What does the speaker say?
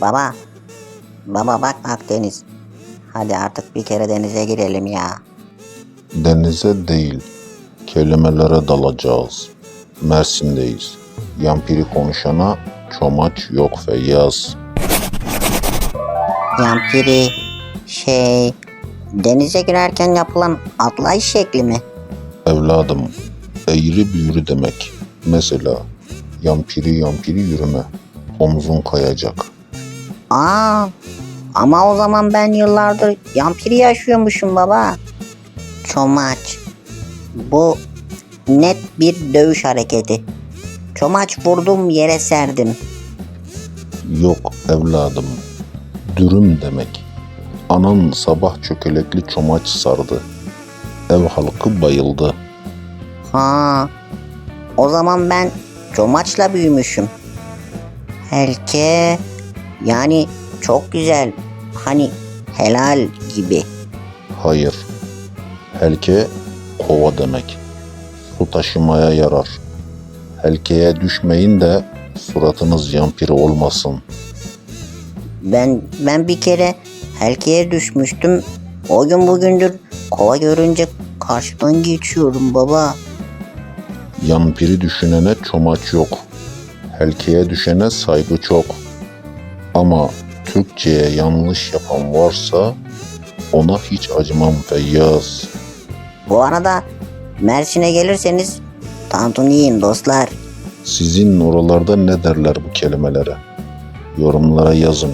Baba. Baba bak bak deniz. Hadi artık bir kere denize girelim ya. Denize değil, kelimelere dalacağız. Mersin'deyiz. Yampiri konuşana çomaç yok Feyyaz. Yampiri şey denize girerken yapılan atlayış şekli mi? Evladım, eğri büğrü demek. Mesela, yampiri yampiri yürüme. Omzun kayacak. Aa ama o zaman ben yıllardır yampiri yaşıyormuşum baba. Çomaç. Bu net bir dövüş hareketi. Çomaç vurdum yere serdim. Yok evladım, dürüm demek. Anan sabah çökelekli çomaç sardı. Ev halkı bayıldı. Ha. O zaman ben çomaçla büyümüşüm. Helke yani çok güzel. Hani helal gibi. Hayır. Helke kova demek. Su taşımaya yarar. Helkeye düşmeyin de suratınız yampiri olmasın. Ben ben bir kere helkeye düşmüştüm. O gün bugündür kova görünce karşıdan geçiyorum baba. Yampiri düşünene çomaç yok. Helkeye düşene saygı çok. Ama Türkçe'ye yanlış yapan varsa ona hiç acımam Feyyaz. Bu arada Mersin'e gelirseniz tantuni yiyin dostlar. Sizin oralarda ne derler bu kelimelere? Yorumlara yazın.